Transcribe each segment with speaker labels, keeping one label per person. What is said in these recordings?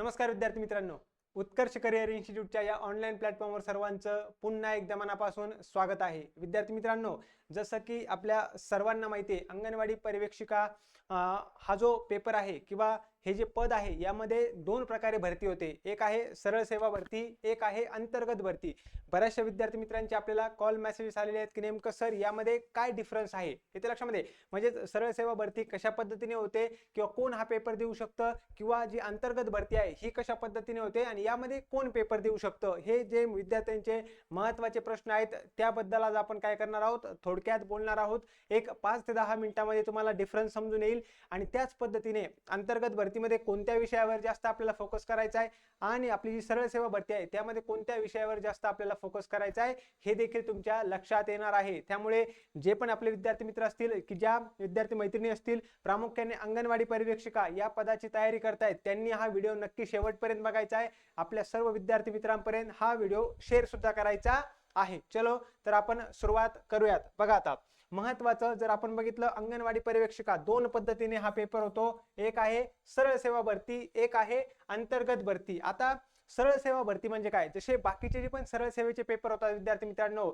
Speaker 1: नमस्कार विद्यार्थी मित्रांनो. उत्कर्ष करिअर इन्स्टिट्यूटच्या या ऑनलाईन प्लॅटफॉर्मवर सर्वांचं पुन्हा एकदा मनापासून स्वागत आहे. विद्यार्थी मित्रांनो जसं की आपल्या सर्वांना माहिती आहे अंगणवाडी पर्यवेक्षिका हा जो पेपर आहे किंवा हे जे पद आहे यामध्ये दोन प्रकारे भरती होते. एक आहे सरळ सेवा भरती एक आहे अंतर्गत भरती. बऱ्याचशा विद्यार्थी मित्रांचे आपल्याला कॉल मेसेजेस आलेले आहेत की नेमकं सर यामध्ये काय डिफरन्स आहे? हे ते लक्षामध्ये म्हणजे सरळ सेवा भरती कशा पद्धतीने होते किंवा कोण हा पेपर देऊ शकतं किंवा जी अंतर्गत भरती आहे ही कशा पद्धतीने होते आणि यामध्ये कोण पेपर देऊ शकतं? हे जे विद्यार्थ्यांचे महत्त्वाचे प्रश्न आहेत त्याबद्दल आज आपण काय करणार आहोत? थोडक्यात बोलणार आहोत. एक पाच ते दहा मिनिटामध्ये तुम्हाला डिफरन्स समजून येईल आणि त्याच पद्धतीने अंतर्गत भरती भरतीमध्ये कोणत्या विषयावर जास्त आपल्याला फोकस करायचा आहे? आणि आपली जी सरळ सेवा भरती आहे त्यामध्ये कोणत्या विषयावर जास्त आपल्याला फोकस करायचा आहे? हे देखील तुमच्या लक्षात येणार आहे. त्यामुळे जे पण आपले विद्यार्थी मित्र असतील की ज्या विद्यार्थी मैत्रिणी असतील प्रामुख्याने अंगणवाडी पर्यवेक्षिका या पदाची तयारी करतायत त्यांनी हा व्हिडिओ नक्की शेवटपर्यंत बघायचा आहे. आपल्या सर्व विद्यार्थी मित्रांपर्यंत हा व्हिडिओ शेअर सुद्धा करायचा आहे. चलो तर आपण सुरुवात करूयात. बघा आता. महत्वाचं जर आपण बघितलं अंगणवाडी पर्यवेक्षिका दोन पद्धतीने हा पेपर होतो. एक आहे सरळ सेवा भरती एक आहे अंतर्गत भरती. आता सरळ सेवा भरती म्हणजे काय? जसे बाकीचे जे पण सरळ सेवेचे पेपर होतात विद्यार्थी मित्रांनो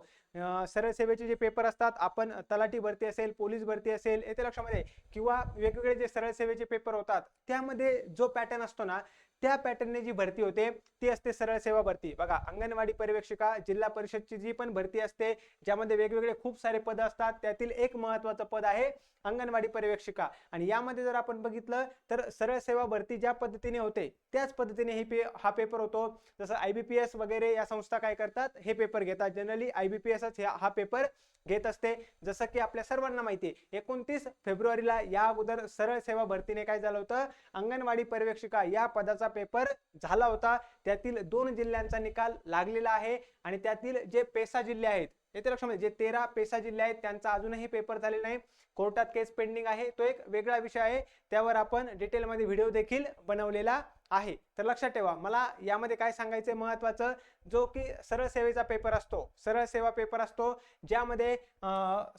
Speaker 1: सरळ सेवेचे जे पेपर असतात आपण तलाठी भरती असेल पोलीस भरती असेल येते लक्षामध्ये किंवा वेगवेगळे जे सरळ सेवेचे पेपर होतात त्यामध्ये जो पॅटर्न असतो ना त्या पॅटर्नने जी भरती होते ती असते सरळ सेवा भरती. बघा अंगणवाडी पर्यवेक्षिका जिल्हा परिषदची जी पण भरती असते ज्यामध्ये वेगवेगळे खूप सारे पद असतात त्यातील एक महत्वाचं पद आहे अंगणवाडी पर्यवेक्षिका. आणि यामध्ये जर आपण बघितलं तर सरळ सेवा भरती ज्या पद्धतीने होते त्याच पद्धतीने ही पे हा पेपर होतो. जसं आय बी पी एस वगैरे या संस्था काय करतात हे पेपर घेतात. जनरली आय बी पी एसच हा पेपर घेत असते. जसं की आपल्या सर्वांना माहिती आहे एकोणतीस फेब्रुवारीला या अगोदर सरळ सेवा भरतीने काय झालं होतं? अंगणवाडी पर्यवेक्षिका या पदाचा पेपर झाला होता. त्यातील दोन जिल्ह्यांचा निकाल लागलेला आहे आणि त्यातील जे पेसा जिल्हे आहेत येते म्हणजे जे तेरा पेसा जिल्हे आहेत त्यांचा अजूनही पेपर झालेला नाही. कोर्टात केस पेंडिंग आहे. तो एक वेगळा विषय आहे. त्यावर आपण डिटेलमध्ये व्हिडिओ देखील बनवलेला आहे. तर लक्षात ठेवा मला यामध्ये काय सांगायचं आहे महत्वाचं? जो की सरळ सेवेचा पेपर असतो. सरळ सेवा पेपर असतो ज्यामध्ये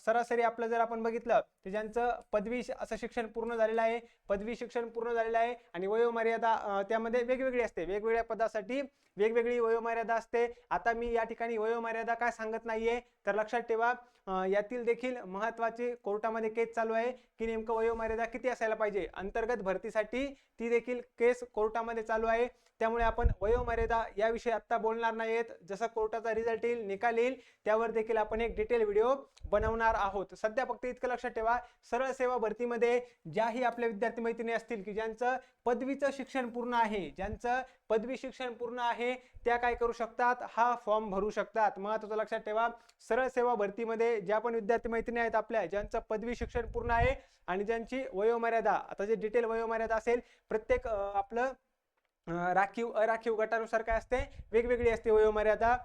Speaker 1: सरासरी आपलं जर आपण बघितलं तर ज्यांचं पदवी श- असं शिक्षण पूर्ण झालेलं आहे पदवी शिक्षण पूर्ण झालेलं आहे आणि वयोमर्यादा त्यामध्ये वेगवेगळी असते. वेगवेगळ्या पदासाठी वेगवेगळी वयोमर्यादा असते. आता मी या ठिकाणी वयोमर्यादा काय सांगत नाहीये? तर लक्षात ठेवा यातील देखील महत्वाची कोर्टामध्ये केस चालू आहे की नेमकं वयोमर्यादा किती असायला पाहिजे? अंतर्गत भरतीसाठी ती देखील केस कोर्टामध्ये चालू आहे. त्यामुळे आपण वयोमर्यादा याविषयी आत्ता बोलणार नाहीत. जसं कोर्टाचा रिझल्ट येईल निकाल येईल त्यावर देखील आपण एक डिटेल व्हिडिओ बनवणार आहोत. सध्या फक्त इतकं लक्षात ठेवा. सरळ सेवा भरतीमध्ये ज्याही आपल्या विद्यार्थी मैत्रिणी असतील की ज्यांचं पदवीचं शिक्षण पूर्ण आहे ज्यांचं पदवी शिक्षण पूर्ण आहे त्या काय करू शकतात? हा फॉर्म भरू शकतात. महत्वाचं लक्षात ठेवा. सरळ सेवा भरतीमध्ये ज्या पण विद्यार्थी मैत्रिणी आहेत आपल्या ज्यांचं पदवी शिक्षण पूर्ण आहे आणि ज्यांची वयोमर्यादा आता जे डिटेल वयोमर्यादा असेल प्रत्येक आपलं राखीव अराखीव गटानुसार काय असते? वेगवेगळी असते वयोमर्यादा.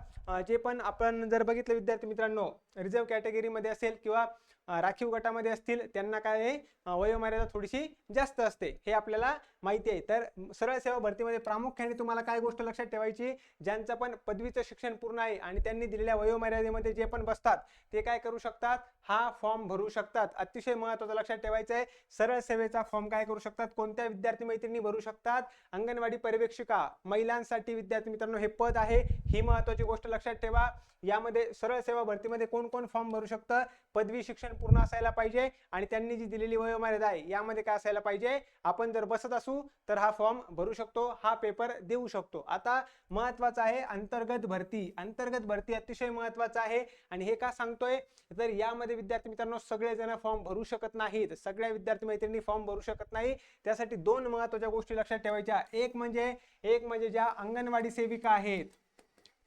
Speaker 1: जे पण आपण जर बघितलं विद्यार्थी मित्रांनो रिझर्व कॅटेगरीमध्ये असेल किंवा राखीव गटामध्ये असतील त्यांना काय आहे वयोमर्यादा थोडीशी जास्त असते. हे आपल्याला माहिती आहे. तर सरळ सेवा भरतीमध्ये प्रामुख्याने तुम्हाला काय गोष्ट लक्षात ठेवायची ज्यांचं पण पदवीचं शिक्षण पूर्ण आहे आणि त्यांनी दिलेल्या वयोमर्यादेमध्ये जे पण बसतात ते काय करू शकतात? हा फॉर्म भरू शकतात. अतिशय महत्वाचं लक्षात ठेवायचं आहे. सरळ सेवेचा फॉर्म काय करू शकतात? कोणत्या विद्यार्थी मैत्रिणी भरू शकतात? अंगणवाडी पर्यवेक्षिका महिलांसाठी विद्यार्थी मित्रांनो हे पद आहे. ही महत्वाची गोष्ट लक्षात ठेवा. यामध्ये सरळ सेवा भरतीमध्ये कोण कोण फॉर्म भरू शकतं? पदवी शिक्षण पूर्ण असायला पाहिजे आणि त्यांनी जी दिलेली वयोमर्यादा आहे यामध्ये काय असायला पाहिजे? आपण जर बसत असू तर हा फॉर्म भरू शकतो हा पेपर देऊ शकतो. आता महत्वाचं आहे अंतर्गत भरती. अंतर्गत भरती अतिशय महत्वाचं आहे. आणि हे का सांगतोय? तर यामध्ये विद्यार्थी मित्रांनो सगळेजण फॉर्म भरू शकत नाहीत. सगळ्या विद्यार्थी मैत्रिणी फॉर्म भरू शकत नाही. त्यासाठी दोन महत्त्वाच्या गोष्टी लक्षात ठेवायच्या. एक म्हणजे एक म्हणजे ज्या अंगणवाडी सेविका आहेत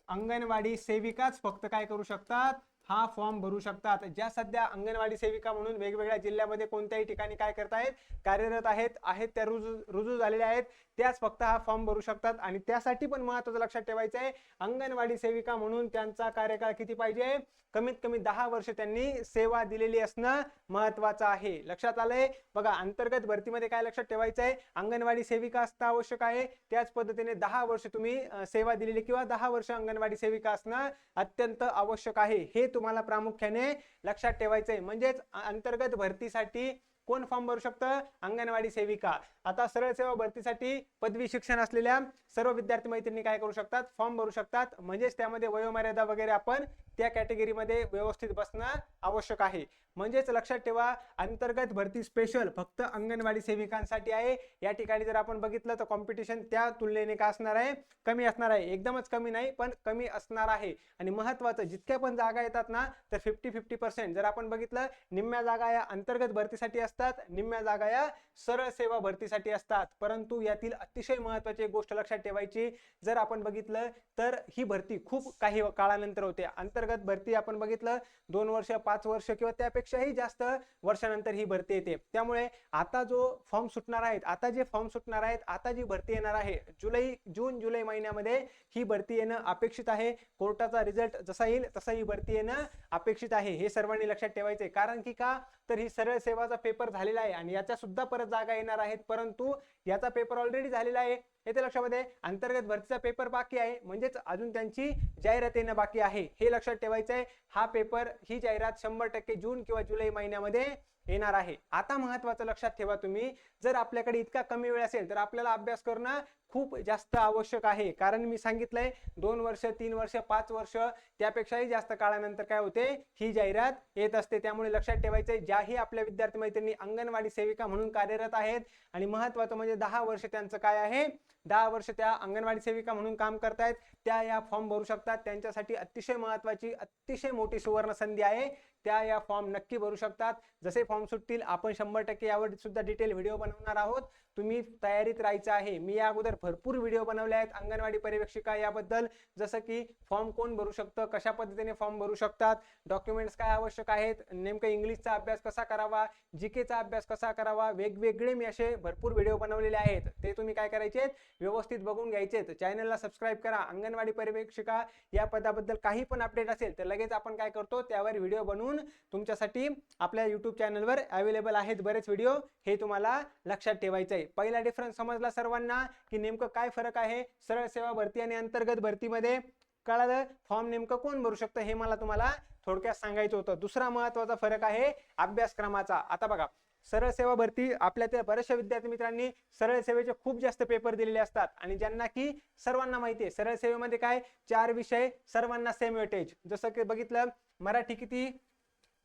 Speaker 1: अंगणवाडी सेविकाच फक्त काय करू शकतात? हा फॉर्म भरू शकतात. ज्या सध्या अंगणवाडी सेविका म्हणून वेगवेगळ्या जिल्ह्यामध्ये कोणत्याही ठिकाणी काय करत आहेत कार्यरत आहेत आहेत त्या रुजू रुजू झालेल्या आहेत त्याच फक्त हा फॉर्म भरू शकतात. आणि त्यासाठी पण महत्वाचं लक्षात ठेवायचं आहे अंगणवाडी सेविका म्हणून त्यांचा कार्यकाळ किती पाहिजे कमीत कमी दहा वर्ष त्यांनी सेवा दिलेली असणं महत्वाचं आहे. लक्षात आलंय? बघा अंतर्गत भरतीमध्ये काय लक्षात ठेवायचं आहे? अंगणवाडी सेविका असणं आवश्यक आहे. त्याच पद्धतीने दहा वर्ष तुम्ही सेवा दिलेली किंवा दहा वर्ष अंगणवाडी सेविका असणं अत्यंत आवश्यक आहे. हे तुम्हाला प्रामुख्याने लक्षात ठेवायचं आहे म्हणजेच अंतर्गत भरतीसाठी कोण फॉर्म भरू शकतं? अंगणवाडी सेविका. आता सरळ सेवा भरतीसाठी पदवी शिक्षण असलेल्या सर्व विद्यार्थी मैत्रिणी काय करू शकतात? फॉर्म भरू शकतात. म्हणजेच त्यामध्ये वयोमर्यादा वगैरे आपण त्या कॅटेगरीमध्ये व्यवस्थित बसणं आवश्यक आहे. म्हणजेच लक्षात ठेवा अंतर्गत भरती स्पेशल फक्त अंगणवाडी सेविकांसाठी आहे. या ठिकाणी जर आपण बघितलं तर कॉम्पिटिशन त्या तुलनेने का असणार आहे? कमी असणार आहे. एकदमच कमी नाही पण कमी असणार आहे. आणि महत्वाचं जितक्या पण जागा येतात ना तर फिफ्टी फिफ्टी पर्सेंट जर आपण बघितलं निम्म्या जागा या अंतर्गत भरतीसाठी असतात निम्म्या जागा या सरळ सेवा भरतीसाठी असतात. परंतु यातील अतिशय महत्वाची एक गोष्ट लक्षात ठेवायची जर आपण बघितलं तर ही भरती खूप काही काळानंतर होते. अंतर्गत भरती आपण बघितलं दोन वर्ष पाच वर्ष किंवा त्यापेक्षाही जास्त वर्षानंतर ही भरती येते. त्यामुळे आता जो फॉर्म सुटणार आहेत आता जे फॉर्म सुटणार आहेत आता जी भरती येणार आहे जुलै जून जुलै महिन्यामध्ये ही भरती येणं अपेक्षित आहे. कोर्टाचा रिझल्ट जसा येईल तसा ही भरती येणं अपेक्षित आहे. हे सर्वांनी लक्षात ठेवायचे कारण की का? तर ही सरळ सेवाचा पेपर झालेला आहे आणि याच्या सुद्धा परत जागा येणार आहेत. परंतु याचा पेपर ऑलरेडी झालेला आहे. येते लक्षामध्ये अंतर्गत भरतीचा पेपर बाकी आहे. म्हणजेच अजून त्यांची जाहिरात येणं बाकी आहे. हे लक्षात ठेवायचं आहे हा पेपर ही जाहिरात शंभर टक्के जून किंवा जुलै महिन्यामध्ये येणार आहे. आता महत्वाचं लक्षात ठेवा तुम्ही जर आपल्याकडे इतका कमी वेळ असेल तर आपल्याला अभ्यास करणं खूप जास्त आवश्यक आहे. कारण मी सांगितलंय दोन वर्ष तीन वर्ष पाच वर्ष त्यापेक्षाही जास्त काळानंतर काय होते? ही जाहिरात येत असते. त्यामुळे लक्षात ठेवायचंय ज्याही आपल्या विद्यार्थी मैत्रिणी अंगणवाडी सेविका म्हणून कार्यरत आहेत आणि महत्वाचं म्हणजे दहा वर्ष त्यांचं काय आहे? दहा वर्ष त्या अंगणवाडी सेविका म्हणून काम करतायत. त्या या फॉर्म भरू शकतात. त्यांच्यासाठी अतिशय महत्वाची अतिशय मोठी सुवर्ण संधी आहे. त्या या फॉर्म नक्की भरू शकतात. जसे फॉर्म सुटतील आपण शंभर टक्के यावर सुद्धा डिटेल व्हिडिओ बनवणार आहोत. तुम्ही तयारीत राहायचं आहे. मी या अगोदर भरपूर व्हिडिओ बनवले आहेत. अंगणवाडी पर्यवेक्षिका याबद्दल जसं की फॉर्म कोण भरू शकतं कशा पद्धतीने फॉर्म भरू शकतात डॉक्युमेंट्स काय आवश्यक आहेत नेमकं इंग्लिशचा अभ्यास कसा करावा जीकेचा अभ्यास कसा करावा वेगवेगळे मी असे भरपूर व्हिडिओ बनवलेले आहेत. ते तुम्ही काय करायचे व्यवस्थित बघून घ्यायचे चॅनलला सबस्क्राईब करा. अंगणवाडी पर्यवेक्षिका या पदाबद्दल काही पण अपडेट असेल तर लगेच आपण काय करतो त्यावर व्हिडिओ बनवून तुमच्यासाठी आपल्या युट्यूब चॅनलवर अवेलेबल आहेत बरेच व्हिडिओ हे तुम्हाला लक्षात ठेवायचं आहे पहिला डिफरन्स समजला सर्वांना की नेमकं काय फरक आहे? सरळ सेवा भरती आणि अंतर्गत भरतीमध्ये. कळालं? फॉर्म नेमकं कोण भरू शकतं? हे मला तुम्हाला थोडक्यात सांगायचं होतं. दुसरा महत्त्वाचा फरक आहे अभ्यासक्रमाचा. आता बघा सरळ सेवा भरती आपल्या त्या बऱ्याचशा विद्यार्थी मित्रांनी सरळ सेवेचे खूप जास्त पेपर दिलेले असतात. आणि ज्यांना की सर्वांना माहिती आहे. सरळ सेवेमध्ये काय? चार विषय सर्वांना सेम वेटेज जसं की बघितलं मराठी किती?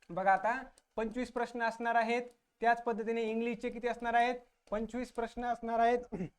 Speaker 1: बघा आता पंचवीस प्रश्न असणार आहेत. त्याच पद्धतीने इंग्लिशचे किती असणार आहेत? पंचवीस प्रश्न असणार आहेत.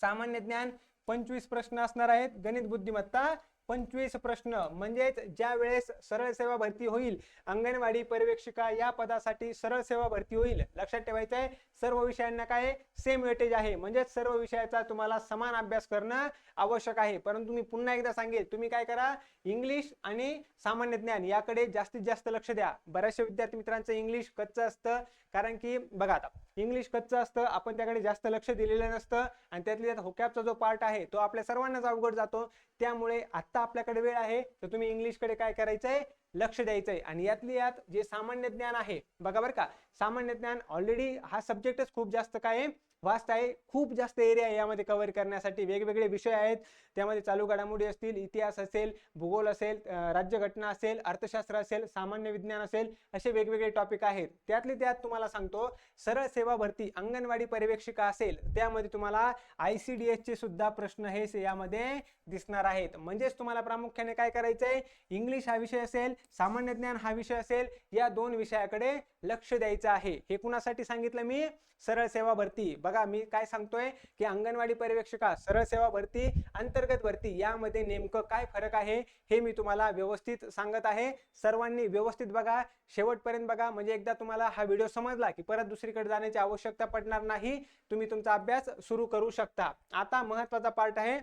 Speaker 1: सामान्य ज्ञान पंचवीस प्रश्न असणार आहेत. गणित बुद्धिमत्ता पंचवीस प्रश्न. म्हणजेच ज्या वेळेस सरळ सेवा भरती होईल अंगणवाडी पर्यवेक्षिका या पदासाठी सरळ सेवा भरती होईल. लक्षात ठेवायचं आहे सर्व विषयांना काय सेम वेटेज आहे. म्हणजेच सर्व विषयाचा तुम्हाला समान अभ्यास करणं आवश्यक आहे. परंतु मी पुन्हा एकदा सांगेल तुम्ही काय करा? इंग्लिश आणि सामान्य ज्ञान याकडे जास्तीत जास्त लक्ष द्या. बऱ्याचशा विद्यार्थी मित्रांचं इंग्लिश कच्चं असतं. कारण की बघा आता इंग्लिश कच्चं असतं आपण त्याकडे जास्त लक्ष दिलेलं नसतं. आणि त्यातल्या त्यात होकॅपचा जो पार्ट आहे तो आपल्या सर्वांनाच अवघड जातो. त्यामुळे आता आपल्याकडे वेळ आहे तर तुम्ही इंग्लिशकडे काय करायचंय? लक्ष द्यायचंय. आणि यातली यात जे सामान्य ज्ञान आहे बघा बरं का सामान्य ज्ञान ऑलरेडी हा सब्जेक्टच खूप जास्त काय आहे? वास्ट आहे. खूप जास्त एरिया आहे यामध्ये कव्हर करण्यासाठी. वेगवेगळे विषय आहेत. त्यामध्ये चालू घडामोडी असतील इतिहास असेल भूगोल असेल राज्यघटना असेल अर्थशास्त्र असेल सामान्य विज्ञान असेल असे वेगवेगळे टॉपिक आहेत. त्यातले त्यात तुम्हाला सांगतो सरळ सेवा भरती अंगणवाडी पर्यवेक्षिका असेल त्यामध्ये तुम्हाला आय सी डी एसचे सुद्धा प्रश्न हे यामध्ये दिसणार आहेत. म्हणजेच तुम्हाला प्रामुख्याने काय करायचंय? इंग्लिश हा विषय असेल सामान्य ज्ञान हा विषय असेल या दोन विषयाकडे लक्ष द्यायचं आहे. हे कुणासाठी सांगितलं मी? सरळ सेवा भरती. बघा मी काय सांगतोय की अंगणवाडी पर्यवेक्षका सरळ सेवा भरती अंतर्गत भरती यामध्ये नेमकं काय फरक आहे हे मी तुम्हाला व्यवस्थित सांगत आहे. सर्वांनी व्यवस्थित बघा. शेवटपर्यंत बघा. म्हणजे एकदा तुम्हाला हा व्हिडिओ समजला की परत दुसरीकडे जाण्याची आवश्यकता पडणार नाही. तुम्ही तुमचा अभ्यास सुरू करू शकता. आता महत्त्वाचा पार्ट आहे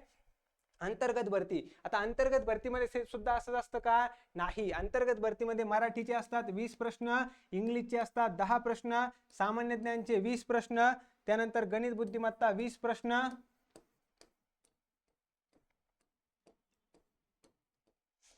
Speaker 1: अंतर्गत भरती. आता अंतर्गत भरतीमध्ये सुद्धा असंच असतं का? नाही. अंतर्गत भरतीमध्ये मराठीचे असतात वीस प्रश्न इंग्लिशचे असतात दहा प्रश्न सामान्य ज्ञानचे वीस प्रश्न त्यानंतर गणित बुद्धिमत्ता वीस प्रश्न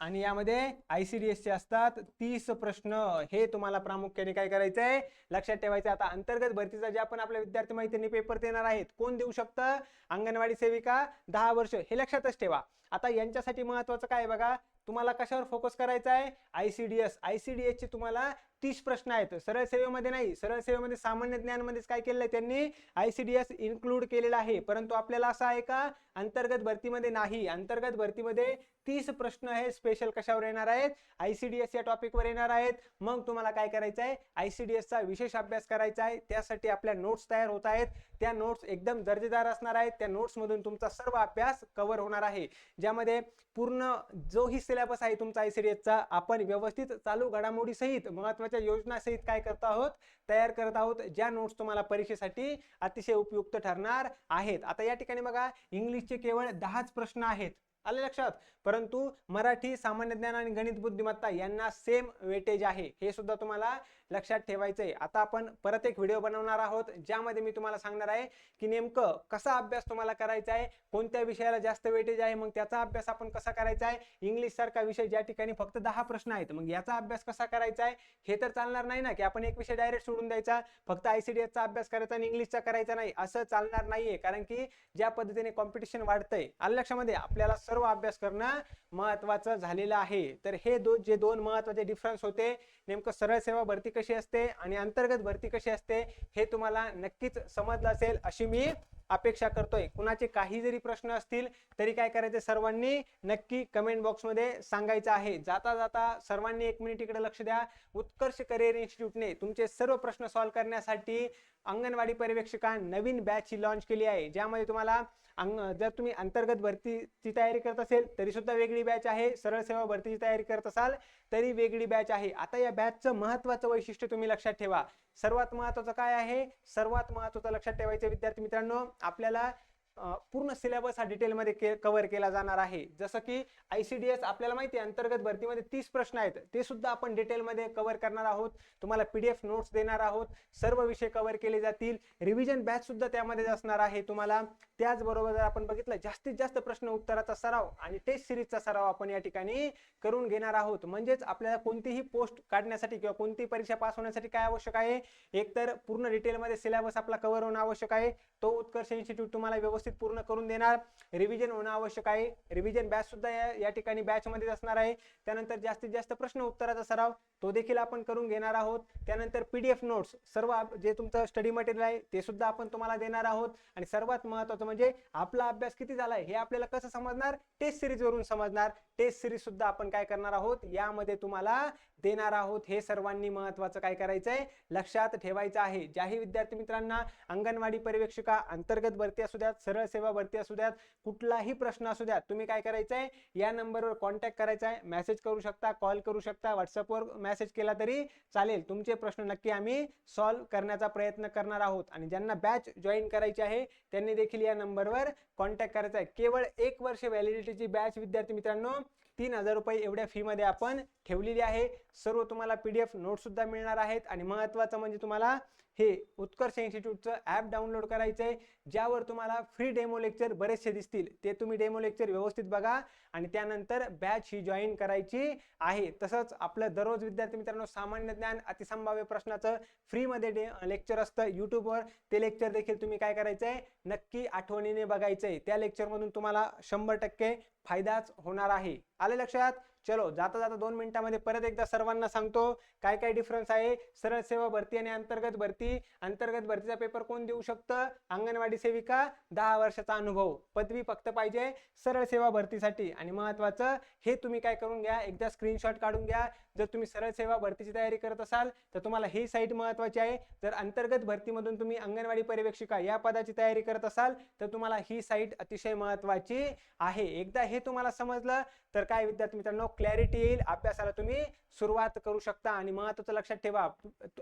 Speaker 1: आणि यामध्ये आयसीडीएस चे असतात तीस प्रश्न. हे तुम्हाला प्रामुख्याने काय करायचं आहे लक्षात ठेवायचं आता अंतर्गत भरतीचा जे आपण आपल्या विद्यार्थी मैत्रिणी पेपर देणार आहेत कोण देऊ शकतं? अंगणवाडी सेविका दहा वर्ष. हे लक्षातच ठेवा. आता यांच्यासाठी महत्वाचं काय बघा? तुम्हाला कशावर फोकस करायचा आहे I C D S I C D एसची तुम्हाला तीस प्रश्न आहेत. सरळ सेवेमध्ये नाही सरळ सेवेमध्ये सामान्य ज्ञानमध्येच काय केलेलं आहे त्यांनी? आयसीडीएस इन्क्लूड केलेला आहे. परंतु आपल्याला असं आहे का? अंतर्गत भरतीमध्ये नाही. अंतर्गत भरतीमध्ये तीस प्रश्न हे स्पेशल कशावर येणार आहेत? आयसीडीएस या टॉपिकवर येणार आहेत. मग तुम्हाला काय करायचं आहे? आयसीडीएस चा विशेष अभ्यास करायचा आहे. त्यासाठी आपल्या नोट्स तयार होत आहेत. त्या नोट्स एकदम दर्जेदार असणार आहेत. त्या नोट्समधून तुमचा सर्व अभ्यास कव्हर होणार आहे. ज्यामध्ये पूर्ण जोही सिलेबस आहे तुमचा ICDS चा आपण व्यवस्थित चालू घडामोडीसहित महत्त्वाचे महत्त्वाच्या योजना सहित काय करत आहोत? तयार करत आहोत ज्या नोट्स तुम्हाला परीक्षेसाठी अतिशय उपयुक्त ठरणार आहेत. आता या ठिकाणी बघा इंग्लिशचे केवळ दहाच प्रश्न आहेत. आले लक्षात? परंतु मराठी सामान्य ज्ञान आणि गणित बुद्धिमत्ता यांना सेम वेटेज आहे. हे सुद्धा तुम्हाला लक्षात ठेवायचंय. आता आपण परत एक व्हिडिओ बनवणार आहोत ज्यामध्ये मी तुम्हाला सांगणार आहे की नेमकं कसा अभ्यास तुम्हाला करायचा आहे कोणत्या विषयाला जास्त वेटेज आहे मग त्याचा अभ्यास आपण कसा करायचा आहे इंग्लिश सारखा विषय ज्या ठिकाणी फक्त दहा प्रश्न आहेत मग याचा अभ्यास कसा करायचा आहे हे तर चालणार नाही ना की आपण एक विषय डायरेक्ट सोडून द्यायचा फक्त आयसीडीएसचा अभ्यास करायचा आणि इंग्लिशचा करायचा नाही असं चालणार नाहीये. कारण की ज्या पद्धतीने कॉम्पिटिशन वाढतंय आलं लक्षामध्ये आपल्याला सर्व अभ्यास करणं महत्वाचं झालेलं आहे. तर हे दोन जे दोन महत्त्वाचे डिफरन्स होते नेमकं सरळ सेवा भरती कशी असते आणि अंतर्गत भरती कशी असते हे तुम्हाला नक्कीच समजलं असेल अशी मी अपेक्षा करतोय. कुणाचे काही जरी प्रश्न असतील तरी काय करायचे सर्वांनी नक्की कमेंट बॉक्समध्ये सांगायचं आहे. जाता जाता सर्वांनी एक मिनिट इकडे लक्ष द्या. उत्कर्ष करिअर इन्स्टिट्यूटने तुमचे सर्व प्रश्न सॉल्व्ह करण्यासाठी अंगणवाडी पर्यवेक्षिका नवीन बॅच लॉन्च केली आहे. ज्यामध्ये तुम्हाला अंग जर तुम्ही अंतर्गत भरतीची तयारी करत असेल तरी सुद्धा वेगळी बॅच आहे. सरळ सेवा भरतीची तयारी करत असाल तरी वेगळी बॅच आहे. आता या बॅचचं महत्वाचं वैशिष्ट्य तुम्ही लक्षात ठेवा. सर्वात महत्वाचं काय आहे? सर्वात महत्वाचं लक्षात ठेवायचं विद्यार्थी मित्रांनो आपल्याला पूर्ण सिलेबस हा डिटेलमध्ये के कव्हर केला जाणार आहे. जसं की आय सी डी एस आपल्याला माहिती आहे अंतर्गत भरतीमध्ये तीस प्रश्न आहेत. ते सुद्धा आपण डिटेलमध्ये कव्हर करणार आहोत. तुम्हाला पी डी एफ नोट्स देणार आहोत. सर्व विषय कव्हर केले जातील. रिव्हिजन बॅच सुद्धा त्यामध्ये असणार आहे तुम्हाला. त्याचबरोबर जर आपण बघितलं जास्तीत जास्त प्रश्न उत्तराचा सराव आणि टेस्ट सिरीजचा सराव आपण या ठिकाणी करून घेणार आहोत. म्हणजेच आपल्याला कोणतीही पोस्ट काढण्यासाठी किंवा कोणतीही परीक्षा पास होण्यासाठी काय आवश्यक आहे? एकतर पूर्ण डिटेलमध्ये सिलेबस आपला कव्हर होणं आवश्यक आहे. तो उत्कर्ष इन्स्टिट्यूट तुम्हाला व्यवस्थित व्यवस्थित पूर्ण करून देणार. रिव्हिजन होणं आवश्यक आहे. रिव्हिजन बॅच सुद्धा या या ठिकाणी बॅच मध्येच असणार आहे. त्यानंतर जास्तीत जास्त प्रश्न उत्तराचा सराव तो देखील आपण करून घेणार आहोत. त्यानंतर पीडीएफ नोट्स सर्व जे तुमचं स्टडी मटेरियल आहे ते सुद्धा आपण तुम्हाला देणार आहोत. आणि सर्वात महत्वाचं म्हणजे आपला अभ्यास किती झालाय हे आपल्याला कसं समजणार? टेस्ट सिरीजवरून समजणार. टेस्ट सिरीज सुद्धा आपण काय करणार आहोत? यामध्ये तुम्हाला देणार आहोत. हे सर्वांनी महत्वाचं काय करायचं आहे लक्षात ठेवायचं आहे. ज्याही विद्यार्थी मित्रांना अंगणवाडी पर्यवेक्षिका अंतर्गत भरती असू द्यात सरळ सेवा भरती असू द्यात कुठलाही प्रश्न असू द्यात तुम्ही काय करायचं आहे या नंबरवर कॉन्टॅक्ट करायचा आहे मेसेज करू शकता कॉल करू शकता व्हॉट्सअपवर मेसेज केला तरी चालेल. तुमचे प्रश्न नक्की आम्ही सॉल्व्ह करण्याचा प्रयत्न करणार आहोत. आणि ज्यांना बॅच जॉईन करायची आहे त्यांनी देखील या नंबरवर कॉन्टॅक्ट करायचा आहे केवळ एक वर्ष व्हॅलिडिटीची बॅच विद्यार्थी मित्रांनो तीन हजार रुपये एवढ्या फीमध्ये आपण ठेवलेली आहे. सर्व तुम्हाला पी डी एफ नोटसुद्धा मिळणार आहेत. आणि महत्त्वाचं म्हणजे तुम्हाला हे उत्कर्ष इन्स्टिट्यूटचं ॲप डाउनलोड करायचं आहे ज्यावर तुम्हाला फ्री डेमो लेक्चर बरेचसे दिसतील. ते तुम्ही डेमो लेक्चर व्यवस्थित बघा आणि त्यानंतर बॅच ही जॉईन करायची आहे. तसंच आपलं दररोज विद्यार्थी मित्रांनो सामान्य ज्ञान अतिसंभाव्य प्रश्नाचं फ्रीमध्ये डे लेक्चर असतं यूट्यूबवर ते लेक्चर देखील तुम्ही काय करायचं आहे नक्की आठवणीने बघायचं आहे त्या लेक्चरमधून तुम्हाला शंभर टक्के फायदाच होणार आहे. आले लक्षात? चलो जाता जाता दोन मिनिटांमध्ये परत एकदा सर्वांना सांगतो काय काय डिफरन्स आहे? सरळ सेवा भरती आणि अंतर्गत भरती. अंतर्गत भरतीचा पेपर कोण देऊ शकतं? अंगणवाडी सेविका दहा वर्षाचा अनुभव. पदवी फक्त पाहिजे सरळ सेवा भरतीसाठी. आणि महत्वाचं हे तुम्ही काय करून घ्या? एकदा स्क्रीनशॉट काढून घ्या. जर तुम्ही सरळ सेवा भरतीची तयारी करत असाल तर तुम्हाला ही साईट महत्वाची आहे. जर अंतर्गत भरतीमधून तुम्ही अंगणवाडी पर्यवेक्षिका या पदाची तयारी करत असाल तर तुम्हाला ही साईट अतिशय महत्वाची आहे. एकदा हे तुम्हाला समजलं तर काय विद्यार्थी मित्रांनो क्लॅरिटी येईल अभ्यासाला तुम्ही सुरुवात करू शकता. आणि महत्वाचं लक्षात ठेवा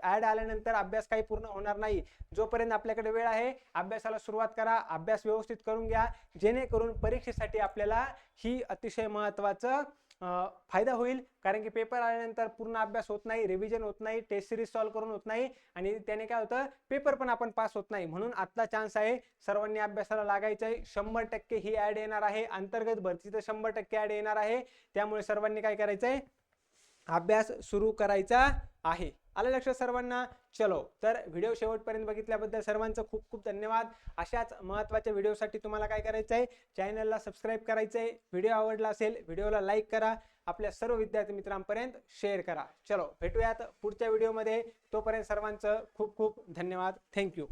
Speaker 1: ऍड आल्यानंतर अभ्यास काही पूर्ण होणार नाही. जोपर्यंत आपल्याकडे वेळ आहे अभ्यासाला सुरुवात करा अभ्यास व्यवस्थित करून घ्या. जेणेकरून परीक्षेसाठी आपल्याला ही अतिशय महत्वाचं फायदा होईल. कारण की पेपर आल्यानंतर पूर्ण अभ्यास होत नाही रिव्हिजन होत नाही टेस्ट सिरीज सॉल्व्ह करून होत नाही आणि त्याने काय होतं पेपर पण आपण पास होत नाही. म्हणून आत्ता चान्स आहे सर्वांनी अभ्यासाला लागायचं आहे. शंभर टक्के ही ॲड येणार आहे. अंतर्गत भरतीचं शंभर टक्के ॲड येणार आहे. त्यामुळे सर्वांनी काय करायचं आहे अभ्यास सुरू करायचा आहे. आलं लक्षात सर्वांना? चलो. तर व्हिडिओ शेवटपर्यंत बघितल्याबद्दल सर्वांचं खूप खूप धन्यवाद. अशाच महत्त्वाच्या व्हिडिओसाठी तुम्हाला काय करायचं आहे चॅनलला सबस्क्राईब करायचं आहे व्हिडिओ आवडला असेल व्हिडिओला लाईक करा. आपल्या सर्व विद्यार्थी मित्रांपर्यंत शेअर करा. चलो भेटूयात पुढच्या व्हिडिओमध्ये. तोपर्यंत सर्वांचं खूप खूप धन्यवाद. थँक्यू.